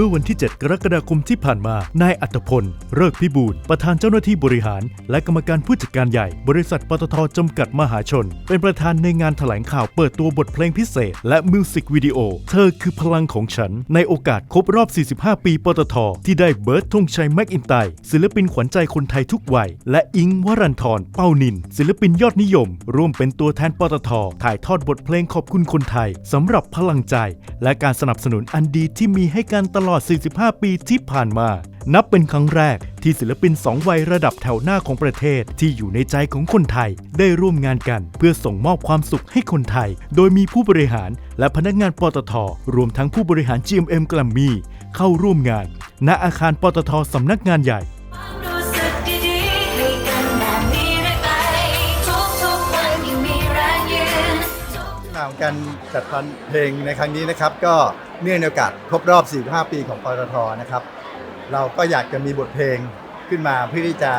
มื่อวันที่ 7 กรกฎาคมที่ผ่านมา นายอัตพล เลิกพิบูลประธานเจ้าหน้าที่บริหาร และกรรมการผู้จัดการใหญ่ บริษัทปตทจำกัดมหาชน เป็นประธานในงานแถลงข่าวเปิดตัวบทเพลงพิเศษ และมิวสิกวิดีโอ เธอคือพลังของฉัน ในโอกาสครบรอบ 45 ปีปตท ที่ได้เบิร์ตธงชัยแม็กอินไตศิลปินขวัญใจคนไทยทุกวัย และอิงวรันทรเป้านิน ศิลปินยอดนิยม ร่วมเป็นตัวแทนปตท ถ่ายทอดบทเพลงขอบคุณคนไทยสำหรับพลังใจ และการสนับสนุนอันดีที่มีให้กันตลลอด 45 ปีที่ผ่านมา นับเป็นครั้งแรกที่ศิลปินสองวัยระดับแถวหน้าของประเทศ ที่อยู่ในใจของคนไทยได้ร่วมงานกัน เพื่อส่งมอบความสุขให้คนไทย โดยมีผู้บริหารและพนักงานปตท รวมทั้งผู้บริหาร GMM กลัมมี่เข้าร่วมงาน ณอาคารปตทสำนักงานใหญ่าของการจัดฟันเพลงในครั้งนี้นะครับ ก็เนื่องในโอกาสครบรอบ 45 ปีของปตทนะครับ เราก็อยากจะมีบทเพลงขึ้นมาเพื่อที่จะ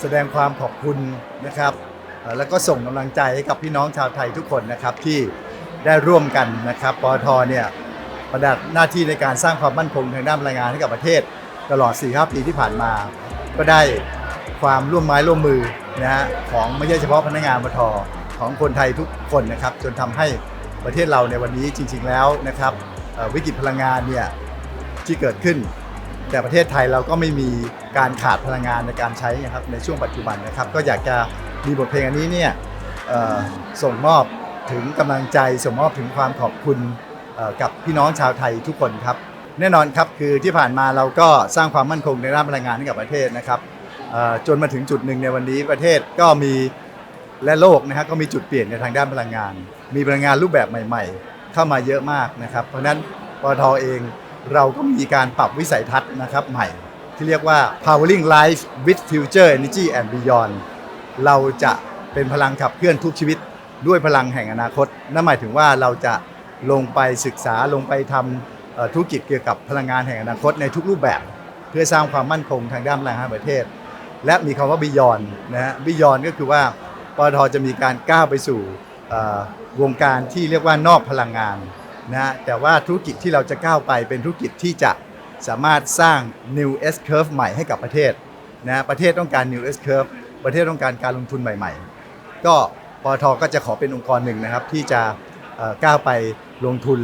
แสดงความขอบคุณนะครับ แล้วก็ส่งกำลังใจให้กับพี่น้องชาวไทยทุกคนนะครับที่ได้ร่วมกันนะครับปตทเนี่ยประดับหน้าที่ในการสร้างความมั่นคงทางด้านพลังงานให้กับประเทศตลอด 4-5 ปีที่ผ่านมา ก็ได้ความร่วมไม้ร่วมมือนะฮะของไม่ใช่เฉพาะพนักงานปตท ของคนไทยทุกคนนะครับ จนทำให้ประเทศเราในวันนี้จริง ๆแล้วนะครับวิกฤตพลังงานเนี่ยที่เกิดขึ้น แต่ประเทศไทยเราก็ไม่มีการขาดพลังงานในการใช้นะครับในช่วงปัจจุบันนะครับ ก็อยากจะมีบทเพลงอันนี้เนี่ยส่งมอบถึงกำลังใจส่งมอบถึงความขอบคุณกับพี่น้องชาวไทยทุกคนครับ แน่นอนครับคือที่ผ่านมาเราก็สร้างความมั่นคงในด้านพลังงานให้กับประเทศนะครับจนมาถึงจุดหนึ่งในวันนี้ประเทศก็มี และโลกนะฮะก็มีจุดเปลี่ยนในทางด้านพลังงาน มีพลังงานรูปแบบใหม่ ๆ เข้ามาเยอะมากนะครับ เพราะฉะนั้นปตทเองเราก็มีการปรับวิสัยทัศน์นะครับใหม่ ที่เรียกว่า powering life with future energy and beyond เราจะเป็นพลังขับเคลื่อนทุกชีวิตด้วยพลังแห่งอนาคต นั่นหมายถึงว่าเราจะลงไปศึกษาลงไปทำธุรกิจเกี่ยวกับพลังงานแห่งอนาคตในทุกรูปแบบ เพื่อสร้างความมั่นคงทางด้านพลังงานประเทศ และมีคำว่า beyond นะฮะ beyond ก็คือว่า ปตทจะมีการก้าวไปสู่วงการที่เรียกว่านอกพลังงานนะแต่ว่าธุรกิจที่เราจะก้าวไปเป็นธุรกิจที่จะสามารถสร้าง new S curve ใหม่ให้กับประเทศนะประเทศต้องการ new S curve ประเทศต้องการการลงทุนใหม่ ๆ ก็ปตทก็จะขอเป็นองค์กรหนึ่งนะครับ ที่จะก้าวไปลงทุน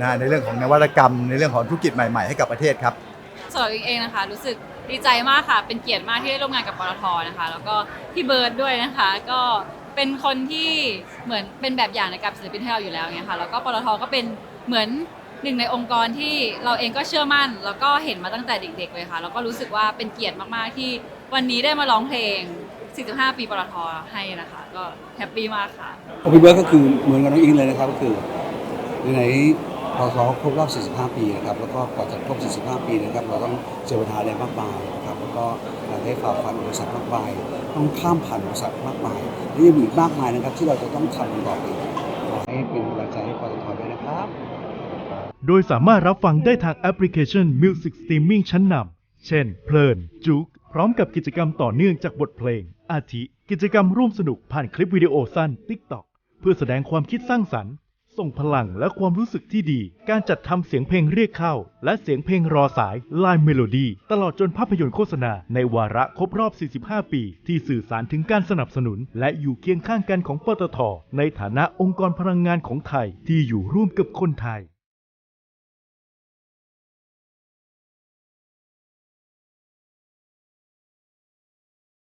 นะในเรื่องของนวัตกรรม ในเรื่องของธุรกิจใหม่ ๆ ให้กับประเทศครับสำหรับอิงเองนะคะรู้สึก ดีใจมากค่ะ เป็นเกียรติมากที่ได้ร่วมงานกับปตทนะคะ แล้วก็พี่เบิร์ดด้วยนะคะ ก็เป็นคนที่เหมือนเป็นแบบอย่างในการศิลปินให้เราอยู่แล้วเนี่ยค่ะแล้วก็ปตทก็เป็นเหมือนหนึ่งในองค์กรที่เราเองก็เชื่อมั่น แล้วก็เห็นมาตั้งแต่เด็ก ๆ เลยค่ะแล้วก็รู้สึกว่าเป็นเกียรติมากๆที่วันนี้ได้มาร้องเพลง 45 ปีปตทให้นะคะ ก็แฮปปี้มากค่ะโอพีเบิร์ก็คือเหมือนกับน้องอิงเลยนะครับก็คือใน พอสครบรอบ 45 ปีนะครับแล้วก็กว่าจะครบ 45 ปีนะครับเราต้องเจอปัญหาอะไรมากมายนะครับแล้วก็เราได้ฝ่าฟันอุปสรรคมากมาย ต้องข้ามผ่านอุปสรรคมากมายและยังมีอีกมากมายนะครับที่เราจะต้องทำกันต่อไปขอให้เป็นกำลังใจให้ปตทด้วยนะครับ โดยสามารถรับฟังได้ทางแอปพลิเคชัน Music Streaming ชั้นนำเช่น เพลินจุกพร้อมกับกิจกรรมต่อเนื่องจากบทเพลง อาทิ กิจกรรมร่วมสนุกผ่านคลิปวิดีโอสั้น TikTok เพื่อแสดงความคิดสร้างสรรค์ ส่งพลังและความรู้สึกที่ดี การจัดทำเสียงเพลงเรียกเข้า และเสียงเพลงรอสาย ลายเมโลดี้ ตลอดจนภาพยนตร์โฆษณา ในวาระครบรอบ 45 ปี ที่สื่อสารถึงการสนับสนุน และอยู่เคียงข้างกันของปตท ในฐานะองค์กรพลังงานของไทย ที่อยู่ร่วมกับคนไทย